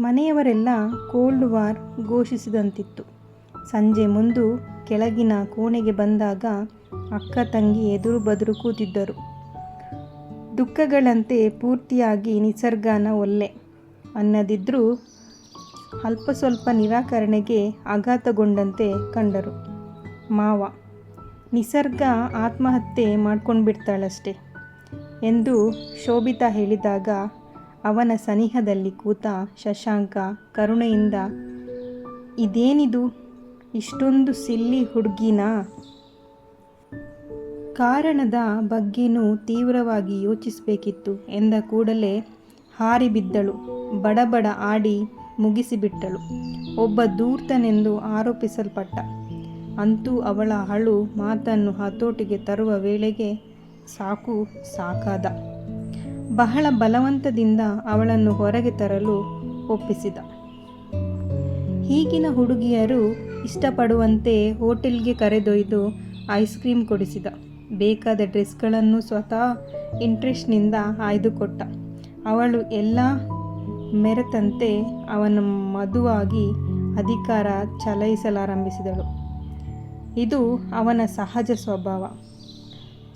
ಮನೆಯವರೆಲ್ಲ cold war ಘೋಷಿಸಿದಂತಿತ್ತು. ಸಂಜೆ ಮುಂದು ಕೆಳಗಿನ ಕೋಣೆಗೆ ಬಂದಾಗ ಅಕ್ಕ ತಂಗಿ ಎದುರು ಬದುರು ಕೂತಿದ್ದರು. ದುಃಖಗಳಂತೆ ಪೂರ್ತಿಯಾಗಿ ನಿಸರ್ಗನ ಒಲ್ಲೆ. ಅನ್ನದಿದ್ದರೂ ಅಲ್ಪ ಸ್ವಲ್ಪ ನಿರಾಕರಣೆಗೆ ಆಘಾತಗೊಂಡಂತೆ ಕಂಡರು. ಮಾವ, ನಿಸರ್ಗ ಆತ್ಮಹತ್ಯೆ ಮಾಡ್ಕೊಂಡ್ಬಿಡ್ತಾಳಷ್ಟೆ ಎಂದು ಶೋಭಿತಾ ಹೇಳಿದಾಗ ಅವನ ಸನಿಹದಲ್ಲಿ ಕೂತ ಶಶಾಂಕ ಕರುಣೆಯಿಂದ, ಇದೇನಿದು? ಇಷ್ಟೊಂದು ಸಿಲ್ಲಿ ಹುಡುಗಿನ? ಕಾರಣದ ಬಗ್ಗೆನೂ ತೀವ್ರವಾಗಿ ಯೋಚಿಸಬೇಕಿತ್ತು ಎಂದ ಕೂಡಲೇ ಹಾರಿಬಿದ್ದಳು, ಬಡಬಡ ಆಡಿ ಮುಗಿಸಿಬಿಟ್ಟಳು. ಒಬ್ಬ ದೂರ್ತನೆಂದು ಆರೋಪಿಸಲ್ಪಟ್ಟ. ಅಂತೂ ಅವಳ ಅಳು ಮಾತನ್ನು ಹತೋಟಿಗೆ ತರುವ ವೇಳೆಗೆ ಸಾಕು ಸಾಕಾದ. ಬಹಳ ಬಲವಂತದಿಂದ ಅವಳನ್ನು ಹೊರಗೆ ತರಲು ಒಪ್ಪಿಸಿದ. ಈಗಿನ ಹುಡುಗಿಯರು ಇಷ್ಟಪಡುವಂತೆ ಹೋಟೆಲ್ಗೆ ಕರೆದೊಯ್ದು ಐಸ್ ಕ್ರೀಮ್ ಕೊಡಿಸಿದ. ಬೇಕಾದ ಡ್ರೆಸ್ಗಳನ್ನು ಸ್ವತಃ ಇಂಟ್ರೆಸ್ಟ್ನಿಂದ ಆಯ್ದುಕೊಟ್ಟ. ಅವಳು ಎಲ್ಲ ಮೆರೆತಂತೆ ಅವನ ಮದುವಾಗಿ ಅಧಿಕಾರ ಚಲಾಯಿಸಲಾರಂಭಿಸಿದಳು. ಇದು ಅವನ ಸಹಜ ಸ್ವಭಾವ.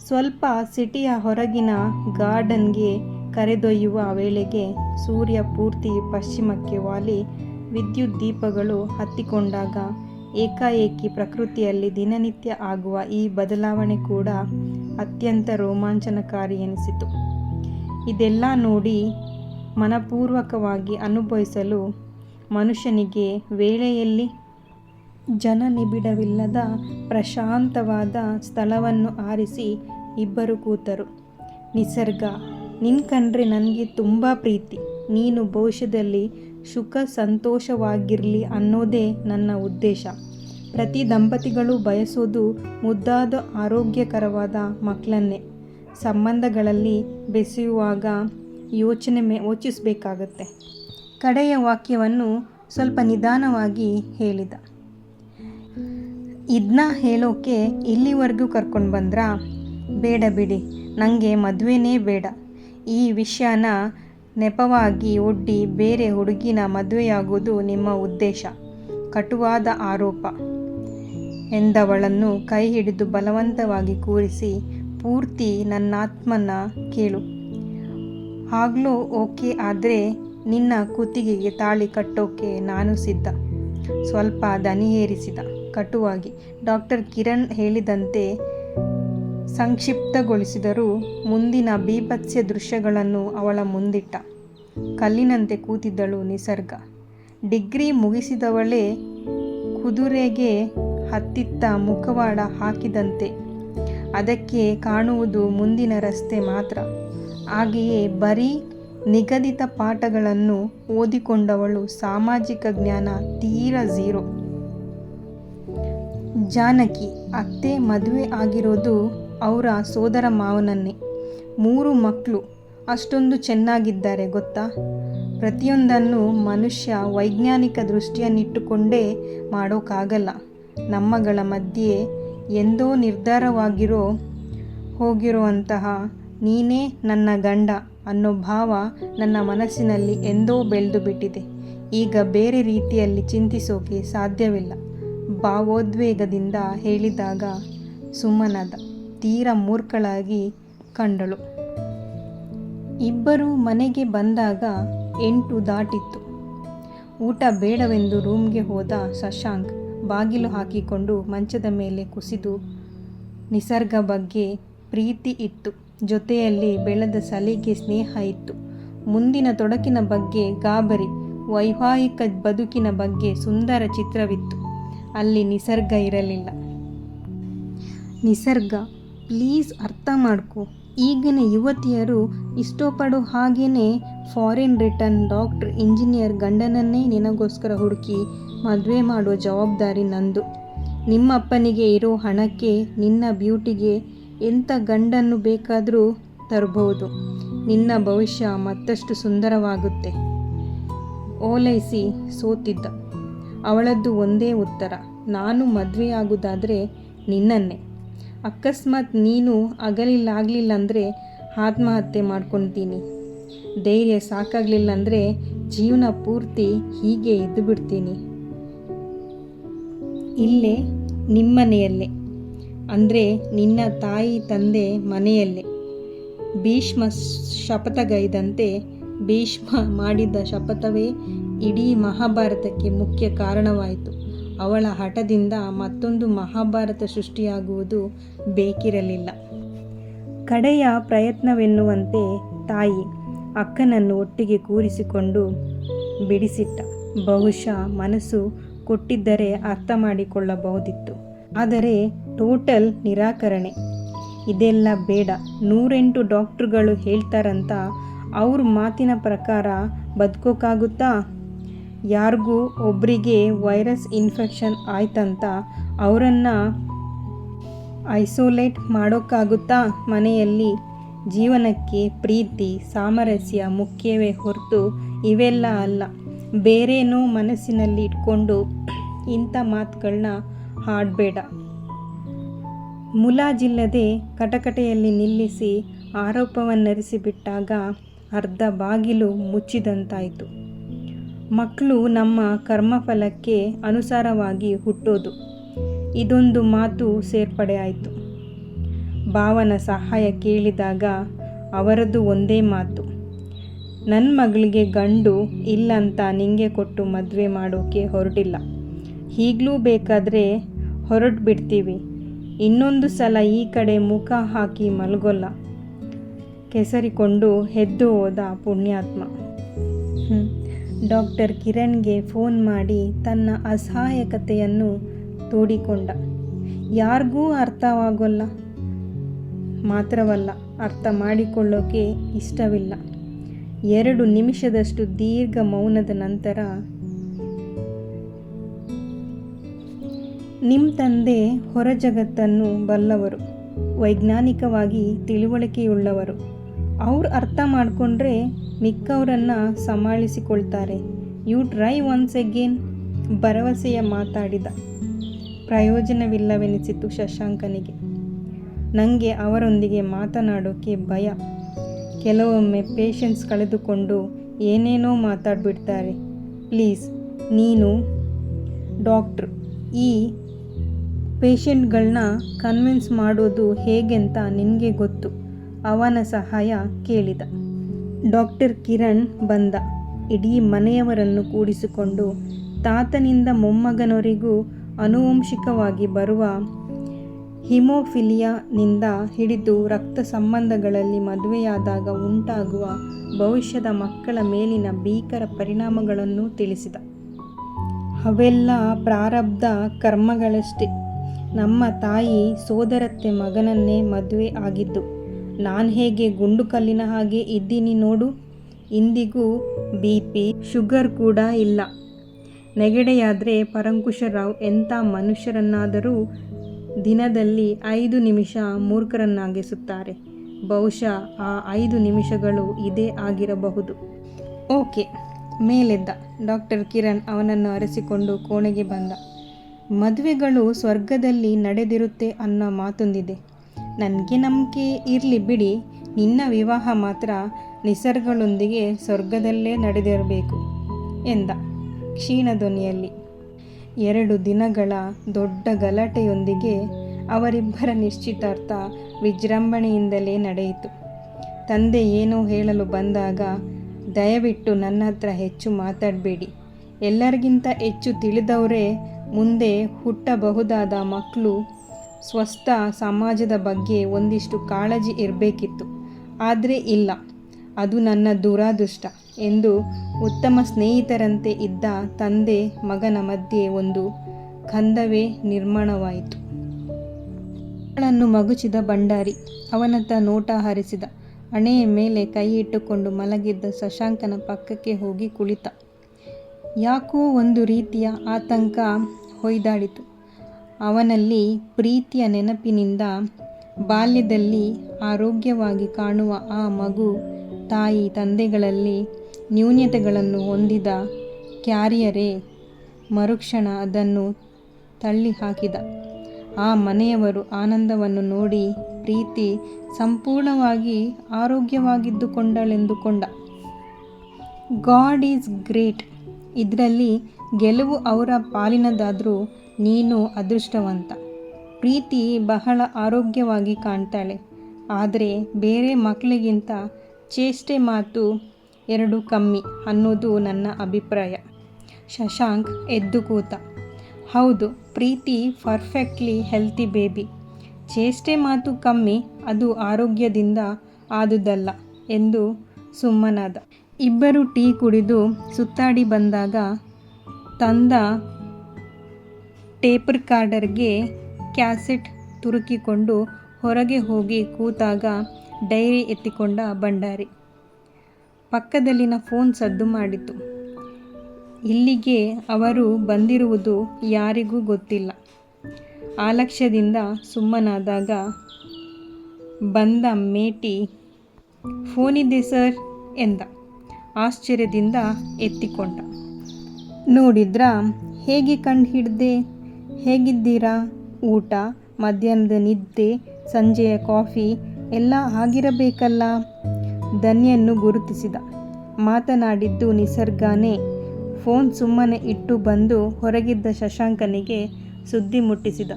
ಸ್ವಲ್ಪ ಸಿಟಿಯ ಹೊರಗಿನ ಗಾರ್ಡನ್ಗೆ ಕರೆದೊಯ್ಯುವ ವೇಳೆಗೆ ಸೂರ್ಯ ಪೂರ್ತಿ ಪಶ್ಚಿಮಕ್ಕೆ ವಾಲಿ, ವಿದ್ಯುತ್ ದೀಪಗಳು ಹತ್ತಿಕೊಂಡಾಗ ಏಕಾಏಕಿ ಪ್ರಕೃತಿಯಲ್ಲಿ ದಿನನಿತ್ಯ ಆಗುವ ಈ ಬದಲಾವಣೆ ಕೂಡ ಅತ್ಯಂತ ರೋಮಾಂಚನಕಾರಿ ಎನಿಸಿತು. ಇದೆಲ್ಲ ನೋಡಿ ಮನಪೂರ್ವಕವಾಗಿ ಅನುಭವಿಸಲು ಮನುಷ್ಯನಿಗೆ ವೇಳೆಯಲ್ಲಿ ಜನನಿಬಿಡವಿಲ್ಲದ ಪ್ರಶಾಂತವಾದ ಸ್ಥಳವನ್ನು ಆರಿಸಿ ಇಬ್ಬರು ಕೂತರು. ನಿಸರ್ಗ, ನಿನ್ ಕಂಡ್ರೆ ನನಗೆ ತುಂಬ ಪ್ರೀತಿ. ನೀನು ಭವಿಷ್ಯದಲ್ಲಿ ಸುಖ ಸಂತೋಷವಾಗಿರಲಿ ಅನ್ನೋದೇ ನನ್ನ ಉದ್ದೇಶ. ಪ್ರತಿ ದಂಪತಿಗಳು ಬಯಸೋದು ಮುದ್ದಾದ ಆರೋಗ್ಯಕರವಾದ ಮಕ್ಕಳನ್ನೇ. ಸಂಬಂಧಗಳಲ್ಲಿ ಬೆಸೆಯುವಾಗ ಯೋಚನೆ ಮೇ, ಯೋಚಿಸಬೇಕಾಗತ್ತೆ. ಕಡೆಯ ವಾಕ್ಯವನ್ನು ಸ್ವಲ್ಪ ನಿಧಾನವಾಗಿ ಹೇಳಿದ. ಇದನ್ನ ಹೇಳೋಕೆ ಇಲ್ಲಿವರೆಗೂ ಕರ್ಕೊಂಡು ಬಂದ್ರಾ? ಬೇಡ ಬಿಡಿ ನನಗೆ ಮದುವೆನೇ ಬೇಡ. ಈ ವಿಷಯನ ನೆಪವಾಗಿ ಒಡ್ಡಿ ಬೇರೆ ಹುಡುಗಿನ ಮದುವೆಯಾಗೋದು ನಿಮ್ಮ ಉದ್ದೇಶ. ಕಟುವಾದ ಆರೋಪ. ಎಂದವಳನ್ನು ಕೈ ಹಿಡಿದು ಬಲವಂತವಾಗಿ ಕೂರಿಸಿ, ಪೂರ್ತಿ ನನ್ನಾತ್ಮನ ಕೇಳು. ಆಗ್ಲೂ ಓಕೆ ಆದರೆ ನಿನ್ನ ಕುತ್ತಿಗೆಗೆ ತಾಳಿ ಕಟ್ಟೋಕೆ ನಾನು ಸಿದ್ಧ. ಸ್ವಲ್ಪ ದನಿ ಏರಿಸಿದ ಕಟುವಾಗಿ. ಡಾಕ್ಟರ್ ಕಿರಣ್ ಹೇಳಿದಂತೆ ಸಂಕ್ಷಿಪ್ತಗೊಳಿಸಿದರೂ ಮುಂದಿನ ಬೀಭತ್ಸ್ಯ ದೃಶ್ಯಗಳನ್ನು ಅವಳ ಮುಂದಿಟ್ಟ. ಕಲ್ಲಿನಂತೆ ಕೂತಿದ್ದಳು ನಿಸರ್ಗ. ಡಿಗ್ರಿ ಮುಗಿಸಿದವಳೇ ಕುದುರೆಗೆ ಹತ್ತಿತ್ತ ಮುಖವಾಡ ಹಾಕಿದಂತೆ. ಅದಕ್ಕೆ ಕಾಣುವುದು ಮುಂದಿನ ರಸ್ತೆ ಮಾತ್ರ. ಹಾಗೆಯೇ ಬರೀ ನಿಗದಿತ ಪಾಠಗಳನ್ನು ಓದಿಕೊಂಡವಳು ಸಾಮಾಜಿಕ ಜ್ಞಾನ ತೀರ ಝೀರೋ. ಜಾನಕಿ ಅತ್ತೆ ಮದುವೆ ಆಗಿರೋದು ಅವರ ಸೋದರ ಮಾವನನ್ನೇ. ಮೂರು ಮಕ್ಕಳು ಅಷ್ಟೊಂದು ಚೆನ್ನಾಗಿದ್ದಾರೆ ಗೊತ್ತಾ? ಪ್ರತಿಯೊಂದನ್ನು ಮನುಷ್ಯ ವೈಜ್ಞಾನಿಕ ದೃಷ್ಟಿಯನ್ನಿಟ್ಟುಕೊಂಡೇ ಮಾಡೋಕ್ಕಾಗಲ್ಲ ನಮ್ಮಗಳ ಮಧ್ಯೆ ಎಂದೋ ನಿರ್ಧಾರವಾಗಿರೋ ಹೋಗಿರುವಂತಹ ನೀನೇ ನನ್ನ ಗಂಡ ಅನ್ನೋ ಭಾವ ನನ್ನ ಮನಸ್ಸಿನಲ್ಲಿ ಎಂದೋ ಬೆಳೆದು ಬಿಟ್ಟಿದೆ ಈಗ ಬೇರೆ ರೀತಿಯಲ್ಲಿ ಚಿಂತಿಸೋಕೆ ಸಾಧ್ಯವಿಲ್ಲ. ಭಾವೋದ್ವೇಗದಿಂದ ಹೇಳಿದಾಗ ಸುಮ್ಮನದ ತೀರ ಮೂರ್ಖಳಾಗಿ ಕಂಡಳು. ಇಬ್ಬರು ಮನೆಗೆ ಬಂದಾಗ ಎಂಟು ದಾಟಿತ್ತು. ಊಟ ಬೇಡವೆಂದು ರೂಮ್ಗೆ ಹೋದ ಶಶಾಂಕ್ ಬಾಗಿಲು ಹಾಕಿಕೊಂಡು ಮಂಚದ ಮೇಲೆ ಕುಸಿದು ನಿಸರ್ಗ ಬಗ್ಗೆ ಪ್ರೀತಿ ಇತ್ತು. ಜೊತೆಯಲ್ಲಿ ಬೆಳೆದ ಸಲಿಗೆ ಸ್ನೇಹ ಇತ್ತು. ಮುಂದಿನ ತೊಡಕಿನ ಬಗ್ಗೆ ಗಾಬರಿ, ವೈವಾಹಿಕ ಬದುಕಿನ ಬಗ್ಗೆ ಸುಂದರ ಚಿತ್ರವಿತ್ತು. ಅಲ್ಲಿ ನಿಸರ್ಗ ಇರಲಿಲ್ಲ. ನಿಸರ್ಗ ಪ್ಲೀಸ್ ಅರ್ಥ ಮಾಡ್ಕೊ. ಈಗಿನ ಯುವತಿಯರು ಇಷ್ಟಪಡೋ ಹಾಗೇ ಫಾರಿನ್ ರಿಟರ್ನ್ ಡಾಕ್ಟರ್ ಇಂಜಿನಿಯರ್ ಗಂಡನನ್ನೇ ನಿನಗೋಸ್ಕರ ಹುಡುಕಿ ಮದುವೆ ಮಾಡುವ ಜವಾಬ್ದಾರಿ ನಂದು. ನಿಮ್ಮಪ್ಪನಿಗೆ ಇರೋ ಹಣಕ್ಕೆ, ನಿನ್ನ ಬ್ಯೂಟಿಗೆ ಎಂಥ ಗಂಡನ್ನು ಬೇಕಾದರೂ ತರಬಹುದು ನಿನ್ನ ಭವಿಷ್ಯ ಮತ್ತಷ್ಟು ಸುಂದರವಾಗುತ್ತೆ. ಓಲೈಸಿ ಸೋತಿದ್ದ. ಅವಳದ್ದು ಒಂದೇ ಉತ್ತರ. ನಾನು ಮದುವೆಯಾಗುವುದಾದರೆ ನಿನ್ನನ್ನೇ. ಅಕಸ್ಮಾತ್ ನೀನು ಅಗಲಿಲ್ಲ ಆಗಲಿಲ್ಲ ಅಂದರೆ ಆತ್ಮಹತ್ಯೆ ಮಾಡ್ಕೊತೀನಿ ಧೈರ್ಯ ಸಾಕಾಗಲಿಲ್ಲ ಅಂದರೆ ಜೀವನ ಪೂರ್ತಿ ಹೀಗೆ ಇದ್ದು ಬಿಡ್ತೀನಿ ಇಲ್ಲೇ, ನಿಮ್ಮನೆಯಲ್ಲೇ. ಅಂದರೆ ನಿನ್ನ ತಾಯಿ ತಂದೆ ಮನೆಯಲ್ಲೇ. ಭೀಷ್ಮ ಶಪಥಗೈದಂತೆ ಭೀಷ್ಮ ಮಾಡಿದ ಶಪಥವೇ ಇಡೀ ಮಹಾಭಾರತಕ್ಕೆ ಮುಖ್ಯ ಕಾರಣವಾಯಿತು. ಅವಳ ಹಠದಿಂದ ಮತ್ತೊಂದು ಮಹಾಭಾರತ ಸೃಷ್ಟಿಯಾಗುವುದು ಬೇಕಿರಲಿಲ್ಲ. ಕಡೆಯ ಪ್ರಯತ್ನವೆನ್ನುವಂತೆ ತಾಯಿ ಅಕ್ಕನನ್ನು ಒಟ್ಟಿಗೆ ಕೂರಿಸಿಕೊಂಡು ಬಿಡಿಸಿಟ್ಟ. ಬಹುಶಃ ಮನಸ್ಸು ಕೊಟ್ಟಿದ್ದರೆ ಅರ್ಥ ಮಾಡಿಕೊಳ್ಳಬಹುದಿತ್ತು. ಆದರೆ ಟೋಟಲ್ ನಿರಾಕರಣೆ. ಇದೆಲ್ಲ ಬೇಡ. ನೂರೆಂಟು ಡಾಕ್ಟ್ರುಗಳು ಹೇಳ್ತಾರಂತ. ಅವ್ರ ಮಾತಿನ ಪ್ರಕಾರ ಬದುಕೋಕ್ಕಾಗುತ್ತಾ ಯಾರಿಗೂ ಒಬ್ಬರಿಗೆ ವೈರಸ್ ಇನ್ಫೆಕ್ಷನ್ ಆಯ್ತಂತ ಅವರನ್ನು ಐಸೋಲೇಟ್ ಮಾಡೋಕ್ಕಾಗುತ್ತಾ ಮನೆಯಲ್ಲಿ? ಜೀವನಕ್ಕೆ ಪ್ರೀತಿ, ಸಾಮರಸ್ಯ ಮುಖ್ಯವೇ ಹೊರತು ಇವೆಲ್ಲ ಅಲ್ಲ. ಬೇರೇನೋ ಮನಸ್ಸಿನಲ್ಲಿ ಇಟ್ಕೊಂಡು ಇಂಥ ಮಾತುಗಳನ್ನ ಹಾಡಬೇಡ. ಮುಲಾಜಿಲ್ಲದೆ ಕಟಕಟೆಯಲ್ಲಿ ನಿಲ್ಲಿಸಿ ಆರೋಪವನ್ನರಿಸಿಬಿಟ್ಟಾಗ ಅರ್ಧ ಬಾಗಿಲು ಮುಚ್ಚಿದಂತಾಯಿತು. ಮಕ್ಕಳು ನಮ್ಮ ಕರ್ಮಫಲಕ್ಕೆ ಅನುಸಾರವಾಗಿ ಹುಟ್ಟೋದು. ಇದೊಂದು ಮಾತು ಸೇರ್ಪಡೆ ಆಯಿತು. ಭಾವನ ಸಹಾಯ ಕೇಳಿದಾಗ ಅವರದು ಒಂದೇ ಮಾತು. ನನ್ನ ಮಗಳಿಗೆ ಗಂಡು ಇಲ್ಲಂತ ನಿಂಗೆ ಕೊಟ್ಟು ಮದುವೆ ಮಾಡೋಕ್ಕೆ ಹೊರಟಿಲ್ಲ. ಈಗಲೂ ಬೇಕಾದರೆ ಹೊರಟು ಬಿಡ್ತೀವಿ. ಇನ್ನೊಂದು ಸಲ ಈ ಕಡೆ ಮುಖ ಹಾಕಿ ಮಲಗೋಲ್ಲ. ಕೆಸರಿಕೊಂಡು ಎದ್ದು ಹೋದ ಪುಣ್ಯಾತ್ಮ. ಡಾಕ್ಟರ್ ಕಿರಣ್ಗೆ ಫೋನ್ ಮಾಡಿ ತನ್ನ ಅಸಹಾಯಕತೆಯನ್ನು ತೋಡಿಕೊಂಡ. ಯಾರಿಗೂ ಅರ್ಥವಾಗೋಲ್ಲ. ಮಾತ್ರವಲ್ಲ, ಅರ್ಥ ಮಾಡಿಕೊಳ್ಳೋಕೆ ಇಷ್ಟವಿಲ್ಲ. ಎರಡು ನಿಮಿಷದಷ್ಟು ದೀರ್ಘ ಮೌನದ ನಂತರ ನಿಮ್ಮ ತಂದೆ ಹೊರ ಜಗತ್ತನ್ನು ಬಲ್ಲವರು, ವೈಜ್ಞಾನಿಕವಾಗಿ ತಿಳುವಳಿಕೆಯುಳ್ಳವರು. ಅವ್ರು ಅರ್ಥ ಮಾಡಿಕೊಂಡ್ರೆ ಮಿಕ್ಕವರನ್ನು ಸಮಾಳಿಸಿಕೊಳ್ತಾರೆ ಯು ಟ್ರೈ ಒನ್ಸ್ ಎಗೇನ್ ಭರವಸೆಯ ಮಾತಾಡಿದ. ಪ್ರಯೋಜನವಿಲ್ಲವೆನಿಸಿತು ಶಶಾಂಕನಿಗೆ. ನನಗೆ ಅವರೊಂದಿಗೆ ಮಾತನಾಡೋಕೆ ಭಯ. ಕೆಲವೊಮ್ಮೆ ಪೇಷನ್ಸ್ ಕಳೆದುಕೊಂಡು ಏನೇನೋ ಮಾತಾಡ್ಬಿಡ್ತಾರೆ. ಪ್ಲೀಸ್, ನೀನು ಡಾಕ್ಟ್ರ್. ಈ ಪೇಷಂಟ್ಗಳನ್ನ ಕನ್ವಿನ್ಸ್ ಮಾಡೋದು ಹೇಗೆಂತ ನಿನಗೆ ಗೊತ್ತು. ಅವನ ಸಹಾಯ ಕೇಳಿದ. ಡಾಕ್ಟರ್ ಕಿರಣ್ ಬಂದ. ಇಡೀ ಮನೆಯವರನ್ನು ಕೂಡಿಸಿಕೊಂಡು ತಾತನಿಂದ ಮೊಮ್ಮಗನವರಿಗೂ ಬರುವ ಹಿಮೋಫಿಲಿಯಾನಿಂದ ಹಿಡಿದು ರಕ್ತ ಸಂಬಂಧಗಳಲ್ಲಿ ಮದುವೆಯಾದಾಗ ಉಂಟಾಗುವ ಭವಿಷ್ಯದ ಮಕ್ಕಳ ಮೇಲಿನ ಭೀಕರ ಪರಿಣಾಮಗಳನ್ನು ತಿಳಿಸಿದ. ಅವೆಲ್ಲ ಪ್ರಾರಬ್ಧ ಕರ್ಮಗಳಷ್ಟೇ. ನಮ್ಮ ತಾಯಿ ಸೋದರತ್ತೆ ಮಗನನ್ನೇ ಮದುವೆ ಆಗಿದ್ದು. ನಾನು ಹೇಗೆ ಗುಂಡು ಕಲ್ಲಿನ ಹಾಗೆ ಇದ್ದೀನಿ ನೋಡು. ಇಂದಿಗೂ ಬಿ ಪಿ, ಶುಗರ್ ಕೂಡ ಇಲ್ಲ. ನೆಗಡೆಯಾದರೆ ಪರಂಕುಶರಾವ್ ಎಂಥ ಮನುಷ್ಯರನ್ನಾದರೂ ದಿನದಲ್ಲಿ ಐದು ನಿಮಿಷ ಮೂರ್ಖರನ್ನಾಗಿಸುತ್ತಾರೆ. ಬಹುಶಃ ಆ ಐದು ನಿಮಿಷಗಳು ಇದೇ ಆಗಿರಬಹುದು. ಓಕೆ, ಮೇಲೆದ್ದ. ಡಾಕ್ಟರ್ ಕಿರಣ್ ಅವನನ್ನು ಅರೆಸಿಕೊಂಡು ಕೋಣೆಗೆ ಬಂದ. ಮದುವೆಗಳು ಸ್ವರ್ಗದಲ್ಲಿ ನಡೆದಿರುತ್ತೆ ಅನ್ನೋ ಮಾತೊಂದಿದೆ. ನನಗೆ ನಂಬಿಕೆ ಇರಲಿ ಬಿಡಿ. ನಿನ್ನ ವಿವಾಹ ಮಾತ್ರ ನಿಸರ್ಗಳೊಂದಿಗೆ ಸ್ವರ್ಗದಲ್ಲೇ ನಡೆದಿರಬೇಕು ಎಂದ ಕ್ಷೀಣ ಧ್ವನಿಯಲ್ಲಿ. ಎರಡು ದಿನಗಳ ದೊಡ್ಡ ಗಲಾಟೆಯೊಂದಿಗೆ ಅವರಿಬ್ಬರ ನಿಶ್ಚಿತಾರ್ಥ ವಿಜೃಂಭಣೆಯಿಂದಲೇ ನಡೆಯಿತು. ತಂದೆ ಏನೋ ಹೇಳಲು ಬಂದಾಗ, ದಯವಿಟ್ಟು ನನ್ನ ಹತ್ರ ಹೆಚ್ಚು ಮಾತಾಡಬೇಡಿ. ಎಲ್ಲರಿಗಿಂತ ಹೆಚ್ಚು ತಿಳಿದವರೇ ಮುಂದೆ ಹುಟ್ಟಬಹುದಾದ ಮಕ್ಕಳು ಸ್ವಸ್ಥ ಸಮಾಜದ ಬಗ್ಗೆ ಒಂದಿಷ್ಟು ಕಾಳಜಿ ಇರಬೇಕಿತ್ತು. ಆದರೆ ಇಲ್ಲ. ಅದು ನನ್ನ ದುರಾದೃಷ್ಟ ಎಂದು ಉತ್ತಮ ಸ್ನೇಹಿತರಂತೆ ಇದ್ದ ತಂದೆ ಮಗನ ಮಧ್ಯೆ ಒಂದು ಕಂದವೇ ನಿರ್ಮಾಣವಾಯಿತು. ಅವಳನ್ನು ಮಗುಚಿದ ಭಂಡಾರಿ. ಅವನತ್ತ ನೋಟ ಹರಿಸಿದ. ಹಣೆಯ ಮೇಲೆ ಕೈ ಇಟ್ಟುಕೊಂಡು ಮಲಗಿದ್ದ ಶಶಾಂಕನ ಪಕ್ಕಕ್ಕೆ ಹೋಗಿ ಕುಳಿತ. ಯಾಕೋ ಒಂದು ರೀತಿಯ ಆತಂಕ ಹೊಯ್ದಾಡಿತು. ಅವನಲ್ಲಿ ಪ್ರೀತಿಯ ನೆನಪಿನಿಂದ ಬಾಲ್ಯದಲ್ಲಿ ಆರೋಗ್ಯವಾಗಿ ಕಾಣುವ ಆ ಮಗು ತಾಯಿ ತಂದೆಗಳಲ್ಲಿ ನ್ಯೂನ್ಯತೆಗಳನ್ನು ಹೊಂದಿದ ಕ್ಯಾರಿಯರೇ ಮರುಕ್ಷಣ ಅದನ್ನು ತಳ್ಳಿ ಹಾಕಿದ ಆ ಮನೆಯವರು ಆನಂದವನ್ನು ನೋಡಿ ಪ್ರೀತಿ ಸಂಪೂರ್ಣವಾಗಿ ಆರೋಗ್ಯವಾಗಿದ್ದುಕೊಂಡಳೆಂದುಕೊಂಡ. God is great. ಇದರಲ್ಲಿ ಗೆಲುವು ಅವರ ಪಾಲಿನದಾದರೂ ನೀನು ಅದೃಷ್ಟವಂತ. ಪ್ರೀತಿ ಬಹಳ ಆರೋಗ್ಯವಾಗಿ ಕಾಣ್ತಾಳೆ. ಆದರೆ ಬೇರೆ ಮಕ್ಕಳಿಗಿಂತ ಚೇಷ್ಟೆ ಮಾತು ಎರಡು ಕಮ್ಮಿ ಅನ್ನೋದು ನನ್ನ ಅಭಿಪ್ರಾಯ. ಶಶಾಂಕ್ ಎದ್ದು ಕೂತ, ಹೌದು, ಪ್ರೀತಿ ಪರ್ಫೆಕ್ಟ್ಲಿ ಹೆಲ್ತಿ ಬೇಬಿ. ಚೇಷ್ಟೆ ಮಾತು ಕಮ್ಮಿ, ಅದು ಆರೋಗ್ಯದಿಂದ ಆದುದಲ್ಲ, ಎಂದು ಸುಮ್ಮನಾದ. ಇಬ್ಬರು ಟೀ ಕುಡಿದು ಸುತ್ತಾಡಿ ಬಂದಾಗ ತಂದ ಟೇಪ್ ರೆಕಾರ್ಡರ್ಗೆ ಕ್ಯಾಸೆಟ್ ತುರುಕಿಕೊಂಡು ಹೊರಗೆ ಹೋಗಿ ಕೂತಾಗ ಡೈರಿ ಎತ್ತಿಕೊಂಡ ಭಂಡಾರಿ. ಪಕ್ಕದಲ್ಲಿನ ಫೋನ್ ಸದ್ದು ಮಾಡಿತು. ಇಲ್ಲಿಗೆ ಅವರು ಬಂದಿರುವುದು ಯಾರಿಗೂ ಗೊತ್ತಿಲ್ಲ. ಆಲಕ್ಷ್ಯದಿಂದ ಸುಮ್ಮನಾದಾಗ ಬಂದ ಮೇಟಿ, ಫೋನಿದೆ ಸರ್ ಎಂದ. ಆಶ್ಚರ್ಯದಿಂದ ಎತ್ತಿಕೊಂಡ. ನೋಡಿದ್ರಾ, ಹೇಗೆ ಕಂಡು ಹಿಡ್ದೆ ಹೇಗಿದ್ದೀರಾ? ಊಟ, ಮಧ್ಯಾಹ್ನದ ನಿದ್ದೆ, ಸಂಜೆಯ ಕಾಫಿ ಎಲ್ಲ ಆಗಿರಬೇಕಲ್ಲ? ಧನ್ಯನ್ನು ಗುರುತಿಸಿದ. ಮಾತನಾಡಿದ್ದು ನಿಸರ್ಗನೇ. ಫೋನ್ ಸುಮ್ಮನೆ ಇಟ್ಟು ಬಂದು ಹೊರಗಿದ್ದ ಶಶಾಂಕನಿಗೆ ಸುದ್ದಿ ಮುಟ್ಟಿಸಿದ.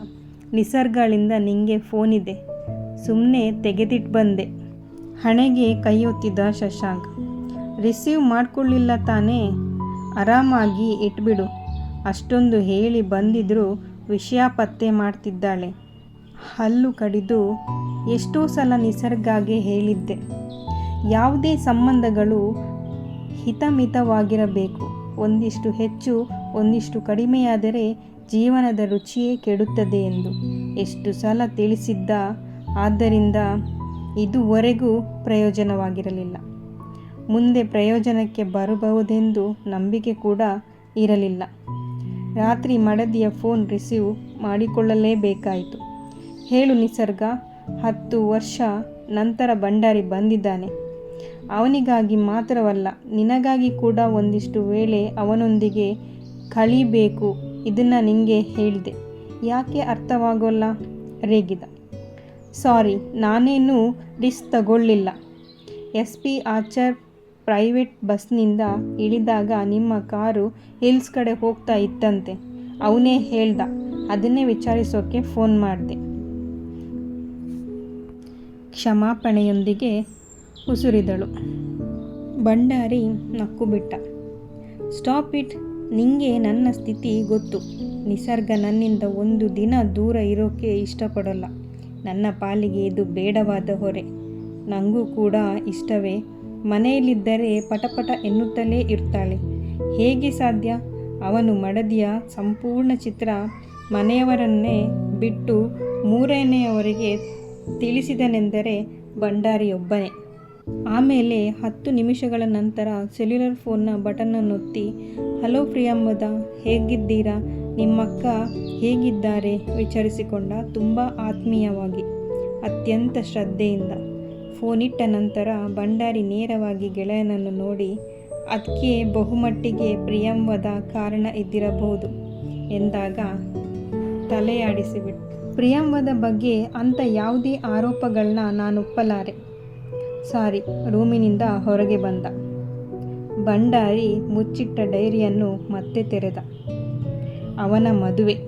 ನಿಸರ್ಗಳಿಂದ ನಿಂಗೆ ಫೋನಿದೆ ಸುಮ್ಮನೆ ತೆಗೆದಿಟ್ಟು ಬಂದೆ. ಹಣೆಗೆ ಕೈಯೊತ್ತಿದ ಶಶಾಂಕ್. ರಿಸೀವ್ ಮಾಡಿಕೊಳ್ಳಿಲ್ಲ ತಾನೇ? ಆರಾಮಾಗಿ ಇಟ್ಬಿಡು. ಅಷ್ಟೊಂದು ಹೇಳಿ ಬಂದಿದ್ರೂ ವಿಷಯ ಪತ್ತೆ ಮಾಡ್ತಿದ್ದಾಳೆ. ಹಲ್ಲು ಕಡಿದು ಎಷ್ಟೋ ಸಲ ನಿಸರ್ಗಾಗೆ ಹೇಳಿದ್ದೆ. ಯಾವುದೇ ಸಂಬಂಧಗಳು ಹಿತಮಿತವಾಗಿರಬೇಕು. ಒಂದಿಷ್ಟು ಹೆಚ್ಚು, ಒಂದಿಷ್ಟು ಕಡಿಮೆಯಾದರೆ ಜೀವನದ ರುಚಿಯೇ ಕೆಡುತ್ತದೆ ಎಂದು. ಎಷ್ಟು ಸಲ ತಿಳಿಸಿದ್ದ, ಆದ್ದರಿಂದ ಇದುವರೆಗೂ ಪ್ರಯೋಜನವಾಗಿರಲಿಲ್ಲ. ಮುಂದೆ ಪ್ರಯೋಜನಕ್ಕೆ ಬರಬಹುದೆಂದು ನಂಬಿಕೆ ಕೂಡ ಇರಲಿಲ್ಲ. ರಾತ್ರಿ ಮಡದಿಯ ಫೋನ್ ರಿಸೀವ್ ಮಾಡಿಕೊಳ್ಳಲೇಬೇಕಾಯಿತು. ಹೇಳು ನಿಸರ್ಗ, ಹತ್ತು ವರ್ಷ ನಂತರ ಭಂಡಾರಿ ಬಂದಿದ್ದಾನೆ. ಅವನಿಗಾಗಿ ಮಾತ್ರವಲ್ಲ, ನಿನಗಾಗಿ ಕೂಡ ಒಂದಿಷ್ಟು ವೇಳೆ ಅವನೊಂದಿಗೆ ಕಳೀಬೇಕು. ಇದನ್ನು ನಿಂಗೆ ಹೇಳಿದೆ. ಯಾಕೆ ಅರ್ಥವಾಗೋಲ್ಲ? ರೇಗಿದ. ಸಾರಿ, ನಾನೇನು ರಿಸ್ಕ್ ತಗೊಳ್ಳಿಲ್ಲ. ಎಸ್ ಪಿ ಆಚಾರ್ ಪ್ರೈವೇಟ್ ಬಸ್ನಿಂದ ಇಳಿದಾಗ ನಿಮ್ಮ ಕಾರು ಹಿಲ್ಸ್ ಕಡೆ ಹೋಗ್ತಾ ಇತ್ತಂತೆ. ಅವನೇ ಹೇಳ್ದ, ಅದನ್ನೇ ವಿಚಾರಿಸೋಕೆ ಫೋನ್ ಮಾಡಿದೆ. ಕ್ಷಮಾಪಣೆಯೊಂದಿಗೆ ಉಸುರಿದಳು. ಭಂಡಾರಿ ನಕ್ಕು ಬಿಟ್ಟ ಸ್ಟಾಪ್ ಇಟ್, ನಿಂಗೆ ನನ್ನ ಸ್ಥಿತಿ ಗೊತ್ತು. ನಿಸರ್ಗ ನನ್ನಿಂದ ಒಂದು ದಿನ ದೂರ ಇರೋಕ್ಕೆ ಇಷ್ಟಪಡೋಲ್ಲ. ನನ್ನ ಪಾಲಿಗೆ ಇದು ಬೇಡವಾದ ಹೊರೆ. ನನಗೂ ಕೂಡ ಇಷ್ಟವೇ. ಮನೆಯಲ್ಲಿದ್ದರೆ ಪಟಪಟ ಎನ್ನುತ್ತಲೇ ಇರ್ತಾಳೆ. ಹೇಗೆ ಸಾಧ್ಯ? ಅವನು ಮಡದಿಯ ಸಂಪೂರ್ಣ ಚಿತ್ರ ಮನೆಯವರನ್ನೇ ಬಿಟ್ಟು ಮೂರನೆಯವರಿಗೆ ತಿಳಿಸಿದನೆಂದರೆ ಭಂಡಾರಿಯೊಬ್ಬನೇ. ಆಮೇಲೆ ಹತ್ತು ನಿಮಿಷಗಳ ನಂತರ ಸೆಲ್ಯುಲರ್ ಫೋನ್ನ ಬಟನ್ನನ್ನೊತ್ತಿ ಹಲೋ ಪ್ರಿಯಮ್ಮದ ಹೇಗಿದ್ದೀರಾ? ನಿಮ್ಮಕ್ಕ ಹೇಗಿದ್ದಾರೆ? ವಿಚಾರಿಸಿಕೊಂಡ ತುಂಬ ಆತ್ಮೀಯವಾಗಿ, ಅತ್ಯಂತ ಶ್ರದ್ಧೆಯಿಂದ. ಫೋನಿಟ್ಟ ನಂತರ ಭಂಡಾರಿ ನೇರವಾಗಿ ಗೆಳೆಯನನ್ನು ನೋಡಿ ಅದಕ್ಕೆ ಬಹುಮಟ್ಟಿಗೆ ಪ್ರಿಯಂವದ ಕಾರಣ ಇದ್ದಿರಬಹುದು ಎಂದಾಗ ತಲೆಯಾಡಿಸಿಬಿಟ್ಟು ಪ್ರಿಯಂವದ ಬಗ್ಗೆ ಅಂಥ ಯಾವುದೇ ಆರೋಪಗಳನ್ನ ನಾನು ಒಪ್ಪಲಾರೆ ಸಾರಿ, ರೂಮಿನಿಂದ ಹೊರಗೆ ಬಂದ. ಭಂಡಾರಿ ಮುಚ್ಚಿಟ್ಟ ಡೈರಿಯನ್ನು ಮತ್ತೆ ತೆರೆದ. ಅವನ ಮದುವೆ.